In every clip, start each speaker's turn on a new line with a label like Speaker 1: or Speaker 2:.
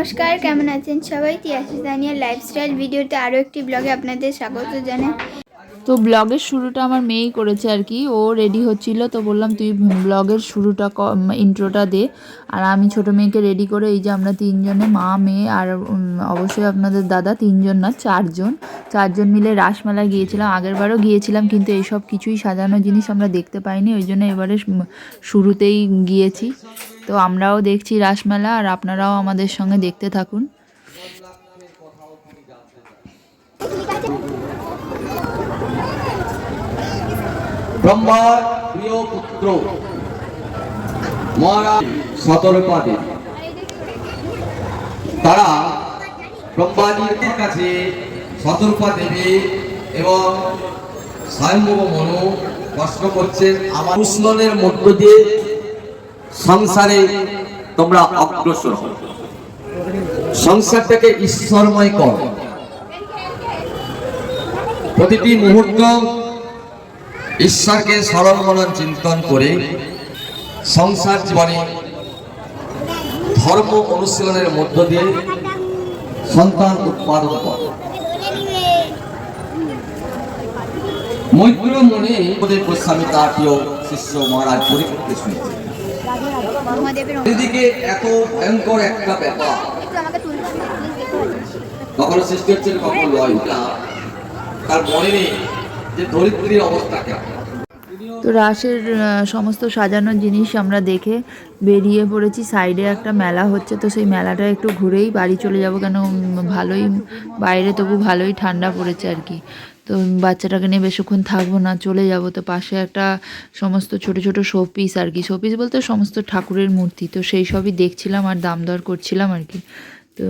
Speaker 1: নমস্কার, কেমন আছেন সবাই? তিয়াশি জানিয়ে লাইফস্টাইল ভিডিওতে আরও একটি ব্লগে আপনাদের স্বাগত জানাই।
Speaker 2: তো ব্লগের শুরুটা আমার মেয়েই করেছে আর কি। ও রেডি হচ্ছিল, তো বললাম, তুই ব্লগের শুরুটা ইন্ট্রোটা দে। আর আমি ছোট মেয়েকে রেডি করে, এই যে আমরা তিনজনে, মা, মেয়ে আর অবশ্যই আপনাদের দাদা, তিনজন না, চারজন। চারজন মিলে রাসমেলায় গিয়েছিলাম। আগেরবারও গিয়েছিলাম, কিন্তু এইসব কিছুই সাজানো জিনিস আমরা দেখতে পাইনি। ওই জন্য এবারে শুরুতেই গিয়েছি। তো আমরাও দেখছি রাসমেলা, আর আপনারাও আমাদের সঙ্গে দেখতে থাকুন।
Speaker 3: ব্রহ্মার প্রিয় পুত্র, মহারাজ তারা কাছে দেবী এবং মনু প্রশ্ন করছেন আমার উষ্ণনের মধ্য দিয়ে সংসারে তোমরা অগ্রসর হও। সংসারটাকে ঈশ্বরময় কর। প্রতিটি মুহূর্ত ঈশ্বরকে স্মরণ মনন চিন্তন করে সংসার জীবনে ধর্ম অনুশীলনের মধ্য দিয়ে সন্তান উৎপাদন করে। মৈত্র মনে গোস্বামী তার শিষ্য, মহারাজ পরীক্ষিতে শুনেছে এদিকে এত ভয়ঙ্কর একটা ব্যাপার। কখনো সৃষ্টি হচ্ছে কখনো লয়। তার মনে নেই যে ধরিত্রীর অবস্থা কেমন।
Speaker 2: তো রাসের সমস্ত সাজানোর জিনিস আমরা দেখে বেরিয়ে পড়েছি। সাইডে একটা মেলা হচ্ছে, তো সেই মেলাটা একটু ঘুরেই বাড়ি চলে যাব কেন? ভালোই বাইরে, তবু ভালোই ঠান্ডা পড়েছে আর কি। তো বাচ্চাটাকে নিয়ে বেশিক্ষণ থাকব না, চলে যাব। তো পাশে একটা সমস্ত ছোট ছোট শোপিস আর কি। শোপিস বলতে সমস্ত ঠাকুরের মূর্তি, তো সেই সবই দেখছিলাম আর দাম দর করছিলাম আর কি। তো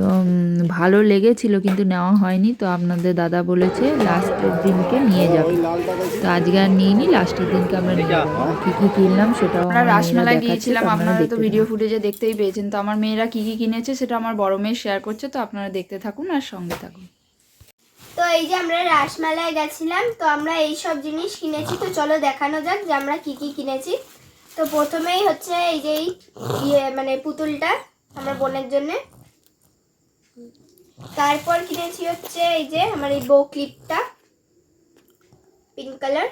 Speaker 2: ভালো লেগেছিল কিন্তু নেওয়া হয়নি। তো আপনাদের দাদা বলেছে লাস্টের দিনকে নিয়ে যাবে। তো আজকে আর নিয়ে নি লাস্টের দিনকে আমরা নিয়ে যাব। কী কী কিনলাম সেটাও
Speaker 4: আমরা রাসমেলায় গিয়েছিলাম আপনারা তো ভিডিও ফুটেজে দেখতেই পেয়েছেন। তো আমার মেয়েরা কী কী কিনেছে সেটা আমার বড় মেয়ে শেয়ার করছে তো আপনারা দেখতে থাকুন আর সঙ্গে থাকুন।
Speaker 1: তো এই যে আমরা রাসমেলায় গেছিলাম তো আমরা এই সব জিনিস কিনেছি। তো চলো দেখানো যাক যে আমরা কি কি কিনেছি। তো প্রথমেই হচ্ছে এই যে এই ইয়ে মানে পুতুলটা আমার বোনের জন্য। তারপর কিনেছি হচ্ছে এই যে আমার এই বো ক্লিপটা পিঙ্ক কালার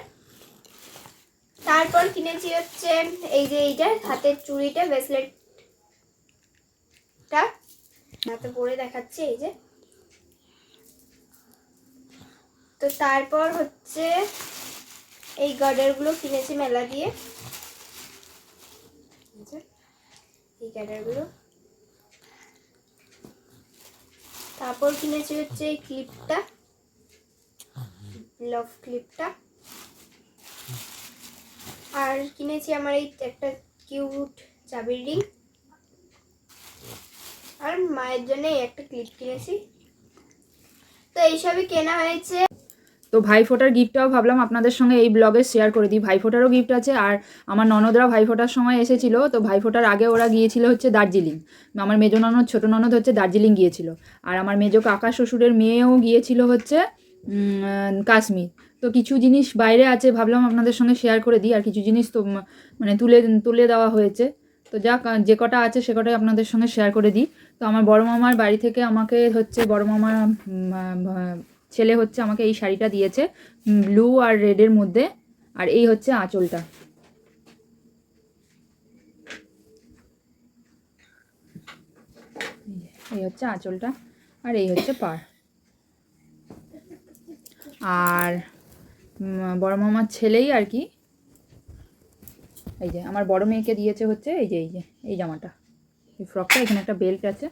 Speaker 1: তারপর কিনেছি হচ্ছে এই যে এইটা, হাতের চুড়িটা ব্রেসলেটটা হাতে পরে দেখাচ্ছে এই যে। তো তারপর হচ্ছে এই গার্ডারগুলো কিনেছি মেলা দিয়ে। এই গার্ডারগুলো। তারপর কিনেছি হচ্ছে এই ক্লিপটা লভ ক্লিপটা আর কিনেছি আমার এই একটা কিউট চাবির রিং আর মায়ের জন্য একটা ক্লিপ কিনেছি। তো এইসবই কেনা হয়েছে।
Speaker 4: তো ভাইফোঁটার গিফটটাও ভাবলাম আপনাদের সঙ্গে এই ব্লগে শেয়ার করে দিই। ভাইফোঁটারও গিফট আছে আর আমার ননদরা ভাইফোঁটার সময় এসেছিল, তো ভাইফোঁটার আগে ওরা গিয়েছিল হচ্ছে দার্জিলিং। আমার মেজো ননদ, ছোটো ননদ হচ্ছে দার্জিলিং গিয়েছিল। আর আমার মেজো কাকা শ্বশুরের মেয়েও গিয়েছিল হচ্ছে কাশ্মীর। তো কিছু জিনিস বাইরে আছে ভাবলাম আপনাদের সঙ্গে শেয়ার করে দিই। আর কিছু জিনিস তো মানে তুলে তুলে দেওয়া হয়েছে। তো যা যে কটা আছে সে কটাই আপনাদের সঙ্গে শেয়ার করে দিই। তো আমার বড় মামার বাড়ি থেকে আমাকে হচ্ছে, বড় মামার ছেলে হচ্ছে আমাকে এই শাড়িটা দিয়েছে ব্লু আর রেডের মধ্যে, আর এই হচ্ছে আঁচলটা। এই হচ্ছে আঁচলটা, আর এই হচ্ছে পার। আর বড় মামার ছেলেই আর কি, এই যে, আমার বড় মেয়েকে দিয়েছে হচ্ছে এই যে এই যে, এই জামাটা। এই ফ্রকটা এখানে একটা বেল্ট আছে।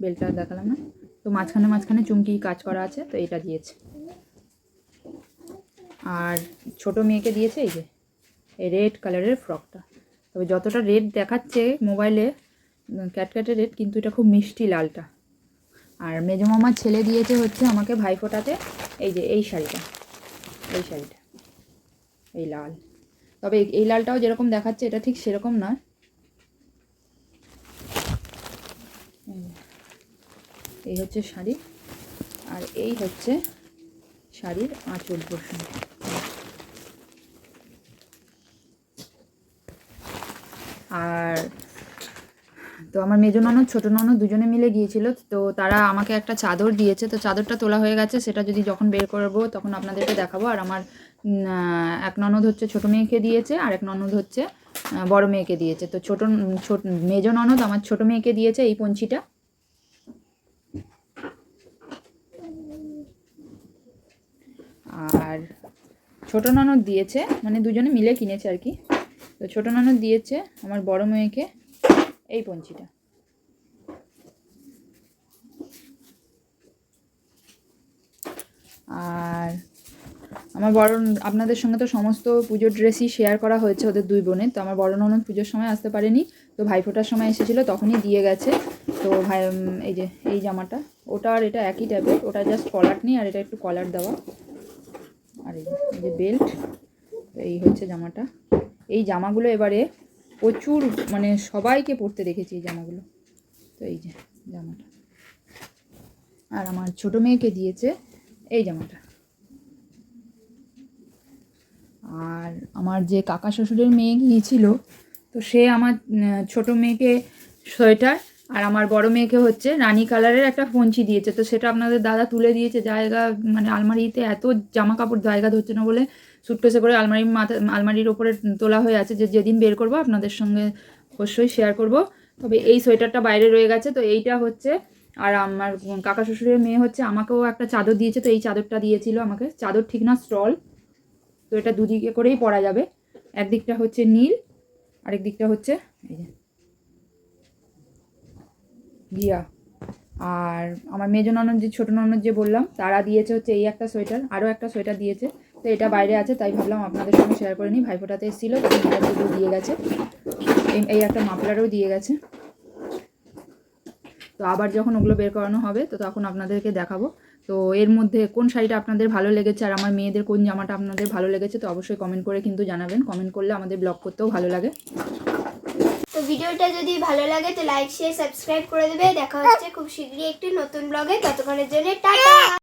Speaker 4: বেল্টটা দেখালাম না। তো মাঝখানে মাঝখানে চুমকি কাজ করা আছে, তো এটা দিয়েছে। আর ছোট মেয়েকে দিয়েছে এই যে, এই রেড কালারের ফ্রকটা তবে যতটা রেড দেখাচ্ছে মোবাইলে ক্যাটক্যাটে রেড কিন্তু এটা খুব মিষ্টি লালটা। আর মেজো মামার ছেলে দিয়েছে হচ্ছে আমাকে ভাইফোঁটাতে এই যে, এই শাড়িটা। এই শাড়িটা। এই লাল। তবে এই লালটাও যেরকম দেখাচ্ছে, এটা ঠিক সেরকম নয়। এই হচ্ছে শাড়ি আর এই হচ্ছে শাড়ির আঁচল পোর্শন আর তো আমার মেজো ননদ, ছোটো ননদ দুজনে মিলে গিয়েছিল, তো তারা আমাকে একটা চাদর দিয়েছে, তো চাদরটা তোলা হয়ে গেছে, সেটা যদি যখন বের করব তখন আপনাদেরকে দেখাবো। আর আমার এক ননদ হচ্ছে ছোটো মেয়েকে দিয়েছে, আর এক ননদ হচ্ছে বড় মেয়েকে দিয়েছে। তো ছোটো, ছোট, মেজো ননদ আমার ছোটো মেয়েকে দিয়েছে এই পঞ্চিটা। আর ছোটো ননদ দিয়েছে মানে দুজনে মিলে কিনেছে আর কি। তো ছোটো ননদ দিয়েছে আমার বড় মেয়েকে এই পঞ্চিটা। আর আমার বড়, আপনাদের সঙ্গে তো সমস্ত পুজোর ড্রেসই শেয়ার করা হয়েছে ওদের দুই বোনের। তো আমার বড় ননদ পুজোর সময় আসতে পারেনি, তো ভাইফোঁটার সময় এসেছিল, তখনই দিয়ে গেছে। তো ভাই এই যে, এই জামাটা, ওটা আর এটা একই টাইপের ওটা জাস্ট কলার নেই আর এটা একটু কলার দেওয়া। আর এই যে- বেল্ট এই হচ্ছে জামাটা। এই জামাগুলো এবারে প্রচুর মানে সবাইকে পরতে দেখেছি এই জামাগুলো। তো এই যে জামাটা। আর আমার ছোট মেয়েকে দিয়েছে এই জামাটা। আর আমার যে কাকা শ্বশুরের মেয়ে গিয়েছিল তো সে আমার ছোট মেয়েকে সোয়েটার আর আমার বড় মেয়েকে হচ্ছে রানি কালারের একটা পঞ্চি দিয়েছে। তো সেটা আপনাদের দাদা তুলে দিয়েছে জায়গা মানে আলমারিতে এত জামা কাপড় জায়গা ধরছে না বলে সুটকেসে করে আলমারির মাথা, আলমারির ওপরে তোলা হয়ে আছে। যে যেদিন বের করব আপনাদের সঙ্গে অবশ্যই শেয়ার করব। তবে এই সোয়েটারটা বাইরে রয়ে গেছে। তো এইটা হচ্ছে, আর আমার কাকা শ্বশুরের মেয়ে হচ্ছে আমাকেও একটা চাদর দিয়েছে। তো এই চাদরটা দিয়েছিল আমাকে। চাদর ঠিক না স্টল। তো এটা দুদিকে করেই পরা যাবে। একদিকটা হচ্ছে নীল আরেক দিকটা হচ্ছে এই যে ঘিয়া আর আমার মেজো ননদ যে ছোটো ননদ যে বললাম, তারা দিয়েছে হচ্ছে এই একটা সোয়েটার, আরও একটা সোয়েটার দিয়েছে। তো এটা বাইরে আছে, তাই ভাবলাম আপনাদের সঙ্গে শেয়ার করে নিই। ভাইফোঁটাতে এসেছিল দিয়ে গেছে। এই একটা মাফলারও দিয়ে গেছে। তো আবার যখন ওগুলো বের করানো হবে, তো তখন আপনাদেরকে দেখাবো। তো এর মধ্যে কোন শাড়িটা আপনাদের ভালো লেগেছে, আর আমার মেয়েদের কোন জামাটা আপনাদের ভালো লেগেছে, তো অবশ্যই কমেন্ট করে কিন্তু জানাবেন। কমেন্ট করলে আমাদের ব্লগ করতেও ভালো লাগে।
Speaker 1: তো ভিডিওটা যদি ভালো লাগে তো লাইক শেয়ার সাবস্ক্রাইব করে দেবে। দেখা হচ্ছে খুব শীঘ্রই একটি নতুন ব্লগে ততক্ষণের জন্য টাটা!